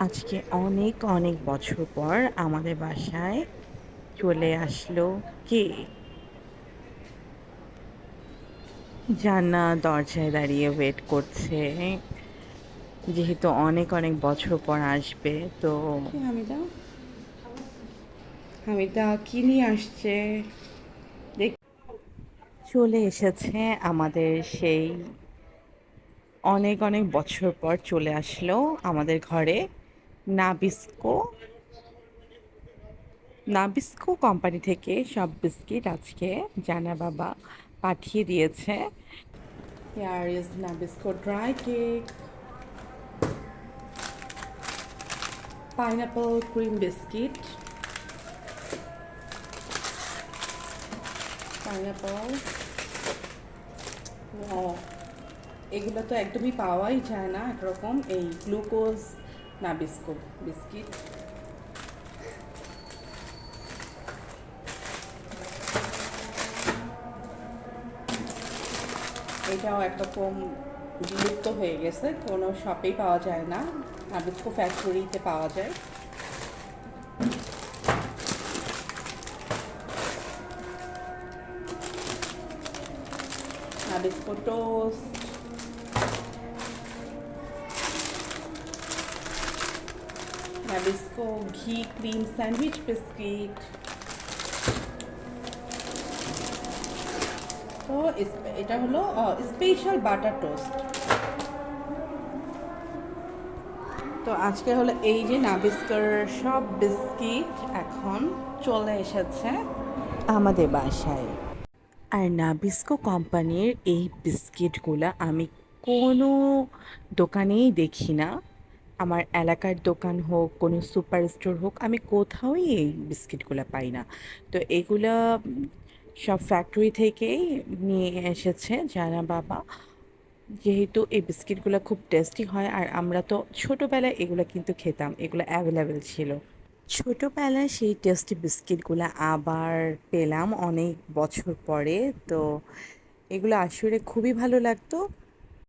আজকে অনেক অনেক বছর পর আমাদের বাসায় চলে আসলো কে? জানা দরজায় দাঁড়িয়ে ওয়েট করছে। যেহেতু অনেক অনেক বছর পর আসবে তো হামিদা? হামিদা কি নিয়ে আসছে? দেখ চলে এসেছে আমাদের সেই অনেক অনেক বছর পর চলে আসলো আমাদের ঘরে। নাবিস্কো নাবিস্কো কোম্পানি থেকে সব বিস্কিট আজকে জানা বাবা পাঠিয়ে দিয়েছে is Nabisco dry cake, pineapple cream biscuit, pineapple. Wow. এগুলো তো একদমই পাওয়াই যায় না একরকম এই গ্লুকোজ নাবিস্কো বিস্কিট এটাও একরকম বিলুপ্ত হয়ে গেছে, কোনো শপেই পাওয়া যায় না নাবিস্কো ফ্যাক্টরিতে পাওয়া যায়। Nabisco toast Nabisco ghee cream sandwich biscuit তো এটা হলো স্পেশাল বাটার টোস্ট তো আজকে হলো এই যে নাবিস্কোর সব বিস্কিট এখন চলে এসেছে আমাদের বাসায়। আর নাবিস্কো কোম্পানির এই বিস্কিটগুলো আমি কোনো দোকানেই দেখি না। আমার এলাকার দোকান হোক, কোনো সুপার স্টোর হোক, আমি কোথাওই এই বিস্কিটগুলো পাই না। তো এগুলা সব ফ্যাক্টরি থেকেই নিয়ে এসেছে জানা বাবা। যেহেতু এই বিস্কিটগুলো খুব টেস্টি হয়, আর আমরা তো ছোটোবেলায় এগুলো কিন্তু খেতাম, এগুলো অ্যাভেলেবেল ছিল। ছোটোবেলায় সেই টেস্টি বিস্কিটগুলো আবার পেলাম অনেক বছর পরে। তো এগুলো আসলে খুবই ভালো লাগতো।